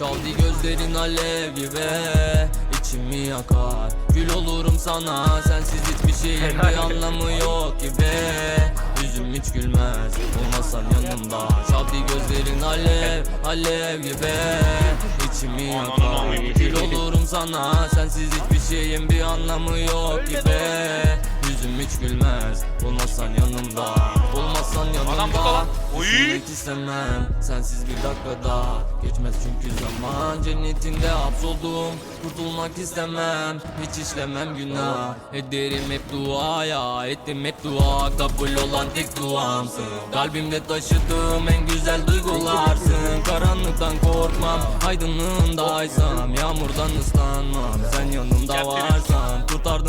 Çaldı gözlerin alev gibi içimi yakar. Gül olurum sana sensiz hiçbir şeyin bir anlamı yok gibi. Yüzüm hiç gülmez olmasan yanımda. Çaldı gözlerin alev alev gibi içimi yakar. Gül olurum sana sensiz hiçbir şeyin bir anlamı yok gibi Yüzüm hiç gülmez. Olmasan yanımda. Olmasan yanımda. Adam burada lan. Oy. Düşünmek istemem. Sensiz bir dakikada. Geçmez çünkü zaman cennetinde hapsoldum Kurtulmak istemem. Hiç işlemem günah. Ederim hep duaya ettim hep dua. Kabul olan tek duamsın Kalbimde taşıdığım en güzel duygularsın Karanlıktan korkmam. Aydınlığındaysam. Yağmurdan ıslanmam. Sen yanımda varsan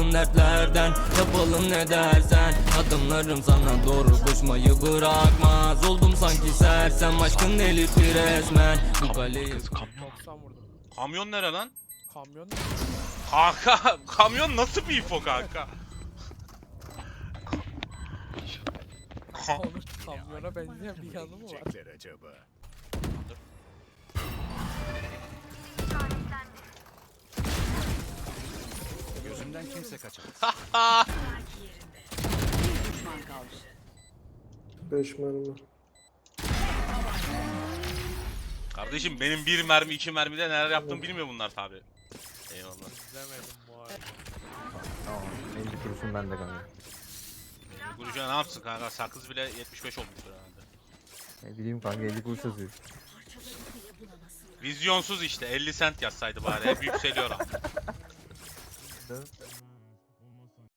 Kurtardım dertlerden yapalım ne dersen Adımlarım sana doğru koşmayı bırakmaz Oldum sanki sersem aşkın delirtti resmen Bu kaleyi kamyon. 90 vurdum. Kamyon nere lan? Kamyon Kanka kamyon nasıl bir info kanka? kamyona benzeyen bir yanı mı var? acaba? Gözümden kimse kaçamaz. 5 mermi. Kardeşim benim bir mermi iki mermide neler yaptığımı bilmiyor bunlar tabi. Eyvallah. İzlemedim bu arada. Tamam. 50 kuruşum bende kanka. Bu Gurucuya ne yapsın kanka? Sakız bile 75 olmuştur herhalde. Ne bileyim kanka 50 kuruş yazıyor. Vizyonsuz işte 50 sent yazsaydı bari hep yükseliyor abi. İşte